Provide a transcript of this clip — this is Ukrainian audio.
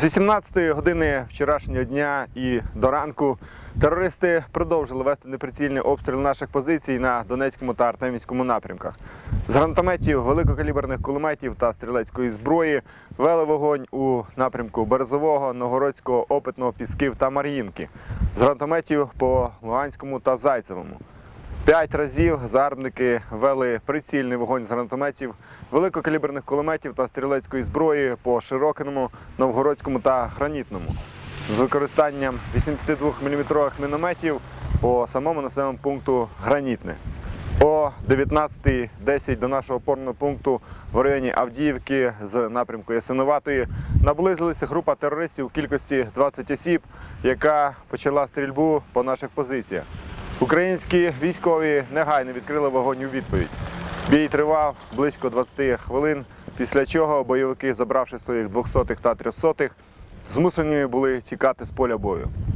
З 18 години вчорашнього дня і до ранку терористи продовжили вести неприцільний обстріл наших позицій на Донецькому та Артемівському напрямках. З гранатометів, великокаліберних кулеметів та стрілецької зброї вели вогонь у напрямку Березового, Новгородського, Опитного, Пісків та Мар'їнки. З гранатометів по Луганському та Зайцевому. П'ять разів загарбники вели прицільний вогонь з гранатометів, великокаліберних кулеметів та стрілецької зброї по Широкиному, Новгородському та Гранітному з використанням 82-мм мінометів по самому населеному пункту Гранітне. О 19.10 до нашого опорного пункту в районі Авдіївки з напрямку Ясиноватої наблизилася група терористів у кількості 20 осіб, яка почала стрільбу по наших позиціях. Українські військові негайно відкрили вогонь у відповідь. Бій тривав близько 20 хвилин, після чого бойовики, забравши своїх 200-х та 300-х, змушені були тікати з поля бою.